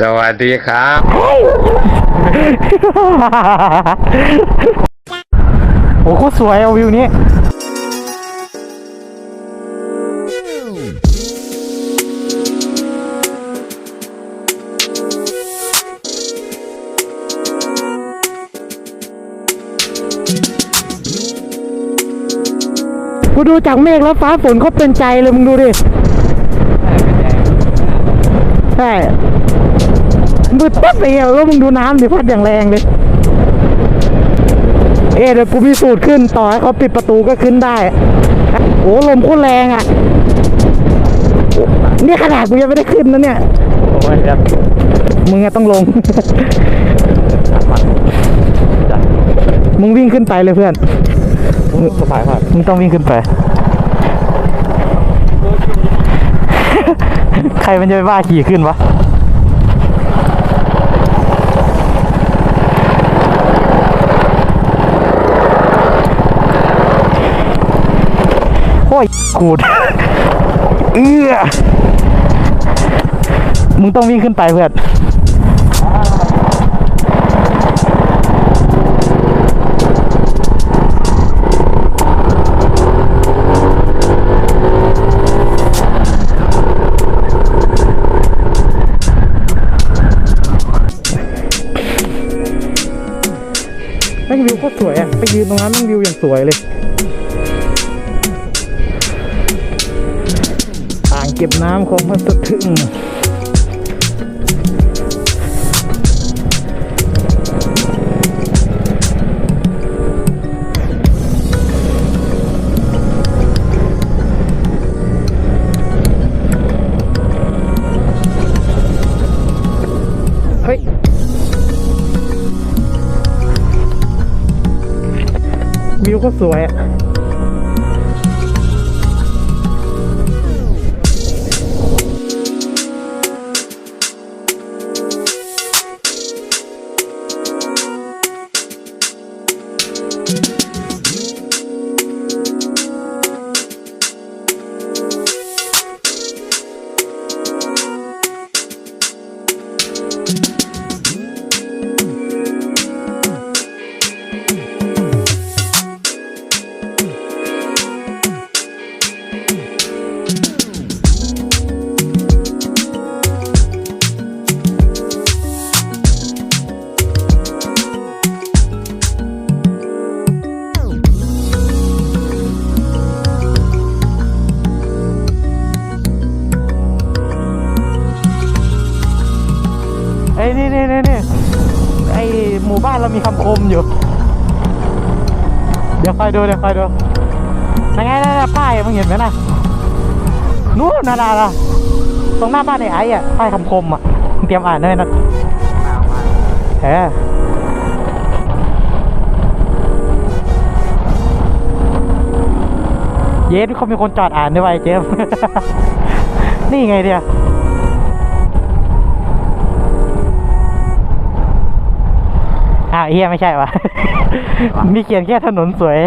สวัสดีครับ โอ้โหสวยเอาวิวนี้ กูดูจากเมฆแล้วฟ้าฝนเขาเป็นใจเลยมึงดูดิ ใช่ มืดปั๊บเลยอะแล้วมึงดูน้ำดิพัดอย่างแรงเลย เอ๊ะเดี๋ยวกูพิสูจน์ขึ้นต่อให้เขาปิดประตูก็ขึ้นได้โอ้ลมโคตรแรงอะนี่ขนาดกูยังไม่ได้ขึ้นนะเนี่ยโอ้ยครับมึงอะต้องลงจัดมึงวิ่งขึ้นไปเลยเพื่อนสบายมากมึงต้องวิ่งขึ้นไปใครมันจะไปบ้าขี่ขึ้นวะ ยขูด เอื้อมึงต้องวิ่งขึ้นไปเพื่อนแม่งวิวโคตรสวยอะ ไปยืนตรงนั้นแม่งวิวอย่างสวยเลย ก็บน้ำของพัสถึงวิวก็สวยอะ นี่นี่นี่นไอหมู่บ้านเรามีคำคมอยู่ เดี๋ยวคอยดูเดี๋ยวคอยดูยังไงนะป้ายมึงเห็นไหมนะนู้นนะนะนะตรงหน้าบ้านไอ้ไอ้อะป้ายคำคมอะเตรียมอ่านด้วยนะแหมเย็ดเขามีคนจอดอ่านด้วยไอ้เจมส์นี่ไงเดียว เฮียไม่ใช่วะมีเขียนแค่ถนนสวย